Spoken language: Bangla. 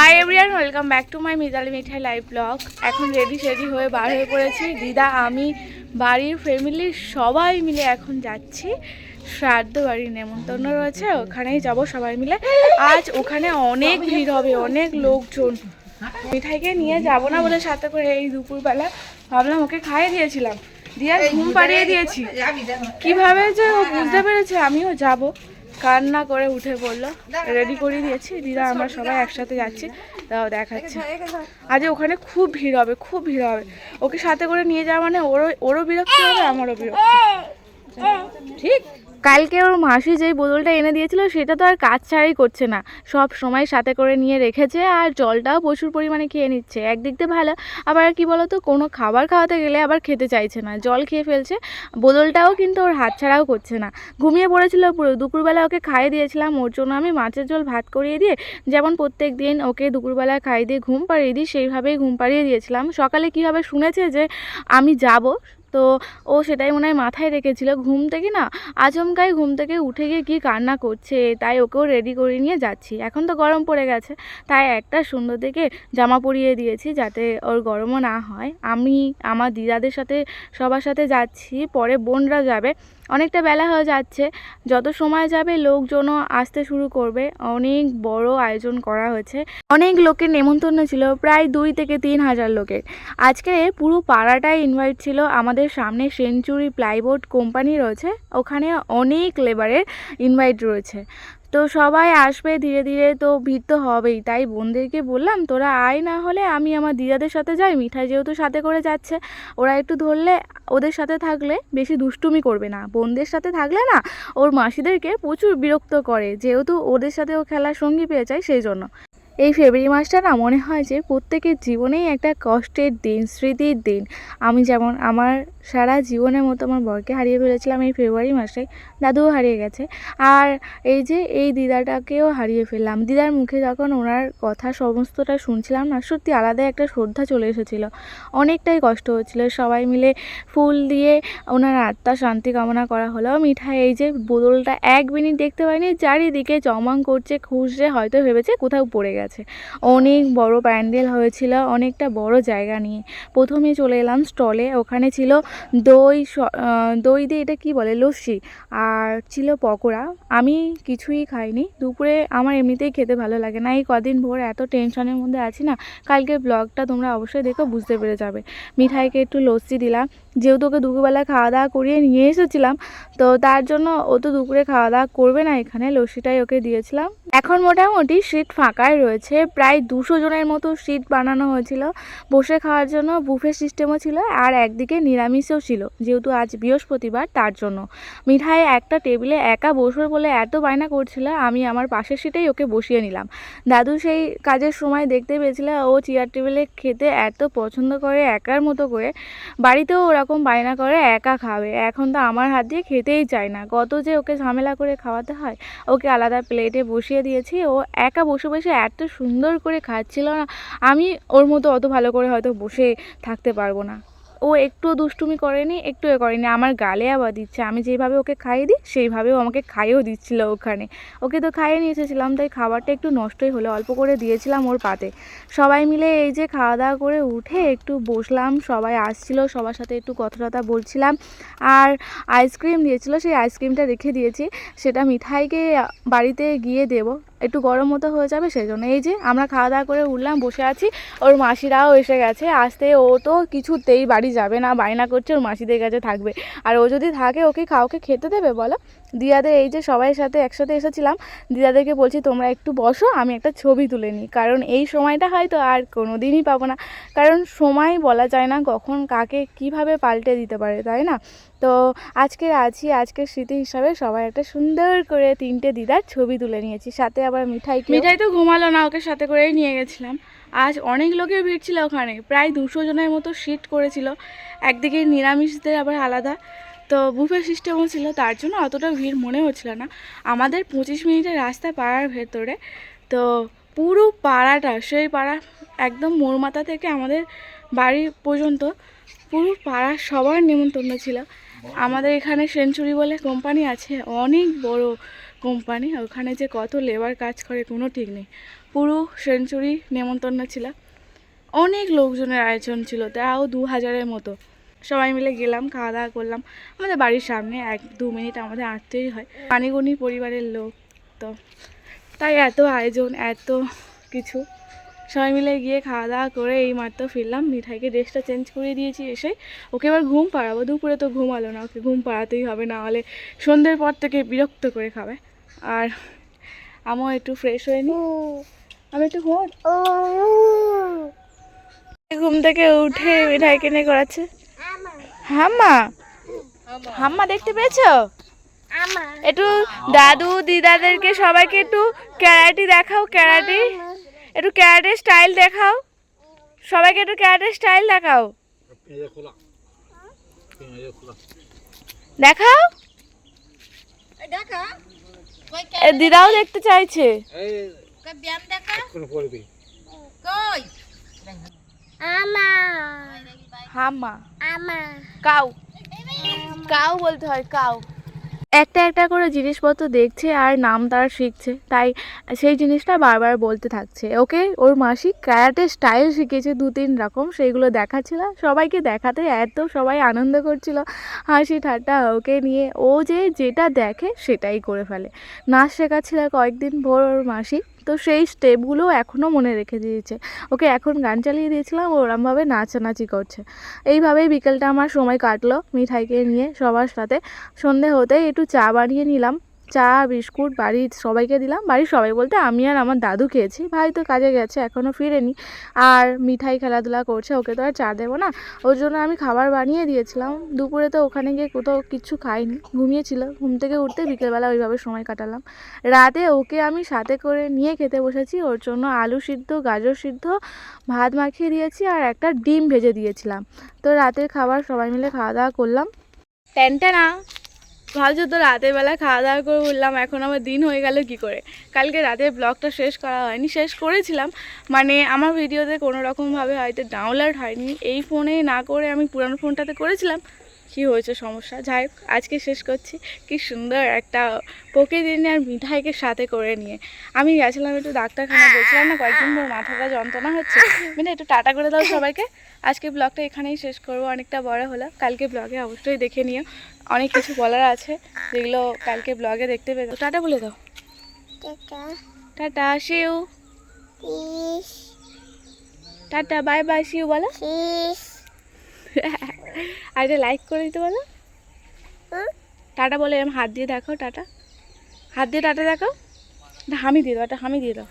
Hi everyone welcome back to my Mitali Mithai live blog এখন রেডি সেডি হয়ে বার হয়ে পড়েছি। দিদা, আমি, বাড়ির ফ্যামিলির সবাই মিলে এখন যাচ্ছি। শ্রাদ্ধ বাড়ির নেমন্তন্ন রয়েছে, ওখানেই যাব সবাই মিলে। আজ ওখানে অনেক ভিড় হবে, অনেক লোকজন। মিঠাইকে নিয়ে যাব না বলে সাথে করে এই দুপুরবেলা ভাবলাম ওকে খাইয়ে দিয়েছিলাম। দিয়ে ঘুম পাড়িয়ে দিয়েছি। কীভাবে যে ও বুঝতে পেরেছে, আমিও যাব। কান্না করে উঠে পড়ল রেডি করে দিয়েছি দিদা আমরা সবাই একসাথে যাচ্ছি তাও দেখাচ্ছি। আজ ওখানে খুব ভিড় হবে খুব ভিড় হবে। ওকে সাথে করে নিয়ে যাওয়া মানে ওরও ওরও বিরক্তি হবে আমারও বিরক্তি। ঠিক? কালকে ওর মাসি যেই বোতলটা এনে দিয়েছিল সেটা তো আর কাজ ছাড়াই করছে না। সব সময় সাথে করে নিয়ে রেখেছে আর জলটাও প্রচুর পরিমাণে খেয়ে নিচ্ছে। একদিক দিয়ে ভালো, আবার কি বলতো, কোনো খাবার খাওয়াতে গেলে আবার খেতে চাইছে না। জল খেয়ে ফেলছে, বোতলটাও কিন্তু ওর হাত ছাড়াও করছে না। ঘুমিয়ে পড়েছিল পুরো। দুপুরবেলা ওকে খাইয়ে দিয়েছিলাম, ওর জন্য আমি মাছের ঝোল ভাত করিয়ে দিয়ে যেমন প্রত্যেক দিন ওকে দুপুরবেলা খাইয়ে দিয়ে ঘুম পাড়িয়ে দিই, সেইভাবেই ঘুম পাড়িয়ে দিয়েছিলাম। সকালে কীভাবে শুনেছে যে আমি যাব তো ও সেটাই মনে হয় মাথায় রেখেছিল ঘুম থেকে না আচমকাই ঘুম থেকে উঠে গিয়ে কী কান্না করছে, তাই ওকেও রেডি করে নিয়ে যাচ্ছি। এখন তো গরম পড়ে গেছে, তাই একটা সুন্দর দেখে জামা পরিয়ে দিয়েছি যাতে ওর গরমও না হয়। আমি, আমার দিদাদের সাথে, সবার সাথে যাচ্ছি, পরে বোনরা যাবে। অনেকটা বেলা হয়ে যাচ্ছে। যত সময় যাবে লোকজনও আসতে শুরু করবে। অনেক বড় আয়োজন করা হয়েছে। অনেক লোকের নেমন্তন্ন ছিল, প্রায় দুই থেকে তিন হাজার লোকের। আজকে পুরো পাড়াটাই ইনভাইট ছিল। আমাদের সামনে সেঞ্চুরি প্লাইবোর্ড কোম্পানি রয়েছে। ওখানে অনেক লেবারের ইনভাইট রয়েছে। তো সবাই আসবে, ধীরে ধীরে তো ভিড় তো হবেই। তাই বোনদেরকে বললাম, তোরা আয় না হলে আমি আমার দিদাদের সাথে যাই। মিঠাই যেহেতু সাথে করে যাচ্ছে, ওরা একটু ধরলে ওদের সাথে থাকলে বেশি দুষ্টুমি করবে না। বোনদের সাথে থাকলে না, ওর মাসিদেরকে প্রচুর বিরক্ত করে। যেহেতু ওদের সাথে ও খেলার সঙ্গী পেয়ে যায় সেই জন্য এই ফেব্রুয়ারি মাসটা না মনে হয় যে প্রত্যেকের জীবনেই একটা কষ্টের দিন, স্মৃতির দিন। আমি যেমন আমার সারা জীবনের মতো আমার বরকে হারিয়ে ফেলেছিলাম এই ফেব্রুয়ারি মাসে। দাদুও হারিয়ে গেছে। আর এই যে এই দিদাটাকেও হারিয়ে ফেললাম। দিদার মুখে যখন ওনার কথা সমস্তটা শুনছিলাম না, সত্যি আলাদা একটা শ্রদ্ধা চলে এসেছিল। অনেকটাই কষ্ট হচ্ছিল। সবাই মিলে ফুল দিয়ে ওনার আত্মা শান্তি কামনা করা হলো। মিঠাই, এই যে বোতলটা এক মিনিট দেখতে পাইনি, চারিদিকে জমাং করছে, খুঁজছে, হয়তো ভেবেছে কোথাও পড়ে গেছে। অনেক বড় প্যান্ডেল হয়েছিল, অনেকটা বড় জায়গা নিয়ে। প্রথমে চলে এলাম স্টলে, ওখানে ছিল দই দই দিয়ে এটা কি বলে, লস্যি আর ছিল পকোড়া। আমি কিছুই খাইনি। দুপুরে আমার এমনিতেই খেতে ভালো লাগে না। এই কদিন ভোর এত টেনশনের মধ্যে আছি না কালকে ব্লগটা তোমরা অবশ্যই দেখো, বুঝতে পেরে যাবে। মিঠাইকে একটু লস্যি দিলাম। যেহেতু ওকে দুপুরবেলা খাওয়া দাওয়া করিয়ে নিয়ে এসেছিলাম, তো তার জন্য ও তো দুপুরে খাওয়া দাওয়া করবে না এখানে, লস্যিটাই ওকে দিয়েছিলাম। এখন মোটামুটি সিট ফাঁকাই রয়েছে, প্রায় দুশো জনের মতো সিট বানানো হয়েছিল। বসে খাওয়ার জন্য বুফে সিস্টেমও ছিল আর একদিকে নিরামিষও ছিল, যেহেতু আজ বৃহস্পতিবার তার জন্য। মিঠাই একটা টেবিলে একা বসবে বলে এত বায়না করছিল, আমি আমার পাশের সিটেই ওকে বসিয়ে নিলাম। দাদু সেই কাজের সময় দেখতে পেয়েছিল, ও চেয়ার টেবিলে খেতে এত পছন্দ করে, একার মতো করে। বাড়িতেও ওরকম বায়না করে একা খাবে। এখন তো আমার হাত দিয়ে খেতেই চায় না। কত যে ওকে ঝামেলা করে খাওয়াতে হয়, ওকে আলাদা প্লেটে বসিয়ে দিয়েছি। ও একা বসে বসে এত সুন্দর করে খাচ্ছিল না। আমি ওর মতো অত ভালো করে হয়তো বসে থাকতে পারব না। ও একটুও দুষ্টুমি করেনি একটু এ করেনি। আমার গালে আবার দিচ্ছে। আমি যেভাবে ওকে খাইয়ে দিই, সেইভাবেও আমাকে খাইয়েও দিচ্ছিল ওখানে। ওকে তো খাইয়ে নিয়ে এসেছিলাম, তাই খাবারটা একটু নষ্টই হলো। অল্প করে দিয়েছিলাম ওর পাতে। সবাই মিলে এই যে খাওয়া দাওয়া করে উঠে একটু বসলাম, সবাই আসছিল, সবার সাথে একটু কথা টথা বলছিলাম। আর আইসক্রিম দিয়েছিল, সেই আইসক্রিমটা রেখে দিয়েছি। সেটা মিঠাইকে বাড়িতে গিয়ে দেবো। একটু গরম মতো হয়ে যাবে সেই জন্য এই যে আমরা খাওয়া দাওয়া করে উঠলাম, বসে আছি। ওর মাসিরাও এসে গেছে। আসতে ও তো কিছুতেই বাড়ি যাবে না, বায়না করছে, ওর মাসিদের কাছে থাকবে। আর ও যদি থাকে, ওকে খাওকে খেতে দেবে বলো? দিদাদের, এই যে সবাই সাথে একসাথে এসেছিলাম, দিদাদেরকে বলছি, তোমরা একটু বসো, আমি একটা ছবি তুলে নিই। কারণ এই সময়টা হয়তো আর কোনো দিনই পাবো না। কারণ সময় বলা যায় না কখন কাকে কীভাবে পাল্টে দিতে পারে, তাই না? তো আজকে আছি, আজকের স্মৃতি হিসাবে সবাই একটা সুন্দর করে তিনটে দিদার ছবি তুলে নিয়েছি। সাথে আবার মিঠাই মিঠাই তো ঘুমালো না, ওকে সাথে করেই নিয়ে গেছিলাম। আজ অনেক লোকের ভিড় ছিল ওখানে, প্রায় দুশো জনের মতো সিট করেছিল। একদিকে নিরামিষদের আবার আলাদা তো বুফে সিস্টেমও ছিল তার জন্য অতটা ভিড় মনে হচ্ছিল না। আমাদের পঁচিশ মিনিটের রাস্তা পাড়ার ভেতরে। তো পুরো পাড়াটা, সেই পাড়া একদম মোড়মাথা থেকে আমাদের বাড়ি পর্যন্ত পুরো পাড়া সবার নিমন্ত্রণ ছিল। আমাদের এখানে সেঞ্চুরি বলে কোম্পানি আছে, অনেক বড় কোম্পানি। ওখানে যে কত লেবার কাজ করে কোনো ঠিক নেই। পুরো সেঞ্চুরি নেমন্তন্ন ছিল। অনেক লোকজনের আয়োজন ছিল, তাও দু হাজারের মতো। সবাই মিলে গেলাম খাওয়া দাওয়া করলাম। আমাদের বাড়ির সামনে এক দু মিনিট আমাদের আঁটতেই হয়। পানিগুনি পরিবারের লোক তো। তাই এত আয়োজন এত কিছু। সবাই মিলে গিয়ে খাওয়া দাওয়া করে এই মাত্র ফিরলাম। মিঠাইকে ড্রেসটা চেঞ্জ করে দিয়েছি এসে। ওকে এবার ঘুম পাড়াবো। দুপুরে তো ঘুমালো না ওকে ঘুম পাড়াতেই হবে না হলে সন্ধ্যের পর থেকে বিরক্ত করে খাবে। আর আমিও একটু ফ্রেশ হয়ে নি। আমি একটু ঘুম ঘুম থেকে উঠে মিঠাইকে নিয়ে করাচ্ছে হাম্মা? হাম্মা দেখতে পেয়েছ? একটু দাদু দিদাদেরকে সবাইকে একটু ক্যারাটি দেখাও ক্যারাটি। একটু ক্যারাটে স্টাইল দেখাও। সবাইকে একটু ক্যারাটে স্টাইল দেখাও। দেখাও। এ, দিদাও দেখতে চাইছে। এই পড়বি কাউ। কাউ বলতে হয় কাউ। একটা একটা করে জিনিসপত্র দেখছে আর নাম তারা শিখছে। তাই সেই জিনিসটা বারবার বলতে থাকছে ওকে? ওর মাসি ক্যারাটে স্টাইল শিখেছে দু তিন রকম সেইগুলো দেখাচ্ছিল। সবাইকে দেখাতে এত সবাই আনন্দ করছিল। হাসি ঠাট্টা ওকে নিয়ে। ও যে যেটা দেখে সেটাই করে ফেলে। নাচ শেখাচ্ছিল কয়েকদিন ভোর ওর মাসি। তো সেই স্টেপগুলো এখনও মনে রেখে দিয়েছে। ওকে এখন গান চালিয়ে দিয়েছিলাম ওরমভাবে নাচানাচি করছে। এইভাবেই বিকেলটা আমার সময় কাটলো মিঠাইকে নিয়ে সবার সাথে। সন্ধে হতেই একটু চা বানিয়ে নিলাম। চা, বিস্কুট, বাড়ির সবাইকে দিলাম। বাড়ির সবাই বলতে আমি আর আমার দাদু খেয়েছি। ভাই তো কাজে গেছে এখনও ফিরেনি। আর মিঠাই খেলাধুলা করছে, ওকে তো আর চা দেবো না। ওর জন্য আমি খাবার বানিয়ে দিয়েছিলাম। দুপুরে তো ওখানে গিয়ে কোথাও কিছু খাইনি, ঘুমিয়েছিল। ঘুম থেকে উঠতে বিকেলবেলা ওইভাবে সময় কাটালাম। রাতে ওকে আমি সাথে করে নিয়ে খেতে বসেছি। ওর জন্য আলু সিদ্ধ, গাজর সিদ্ধ, ভাত মাখিয়ে দিয়েছি আর একটা ডিম ভেজে দিয়েছিলাম। তো রাতের খাবার সবাই মিলে খাওয়া দাওয়া করলাম। ট্যানটা না। ভাবছ তো রাতের বেলা খাওয়া দাওয়া করে বললাম এখন আমার দিন হয়ে গেল কি করে? কালকে রাতে ব্লগটা শেষ করা হয়নি, শেষ করেছিলাম। মানে আমার ভিডিওতে কোনো রকমভাবে হয়তো ডাউনলোড হয়নি, এই ফোনে না করে আমি পুরানো ফোনটাতে করেছিলাম। কি হয়েছে সমস্যা? যাই হোক আজকে শেষ করছি। কি সুন্দর একটা প্রকৃতির আর মিঠাইকে সাথে করে নিয়ে। আমি গেছিলাম একটু ডাক্তারখানা বলছিলাম না কয়েকদিন ধরে মাথাটা যন্ত্রণা হচ্ছে। মানে একটু টাটা করে দাও সবাইকে। আজকে ব্লগটা এখানেই শেষ করব অনেকটা বড় হলো কালকে ব্লগে অবশ্যই দেখে নিও। অনেক কিছু বলার আছে যেগুলো কালকে ব্লগে দেখতে পেতো টাটা বলে দাও। টাটা। শিউ টাটা বাই বাই শিউ বলো। আর এটা লাইক করে দিতে বলো। টাটা বলে এরম হাত দিয়ে দেখো টাটা। হাত দিয়ে টাটা দেখো হামি দিয়ে দাও একটা হামি দিয়ে দাও।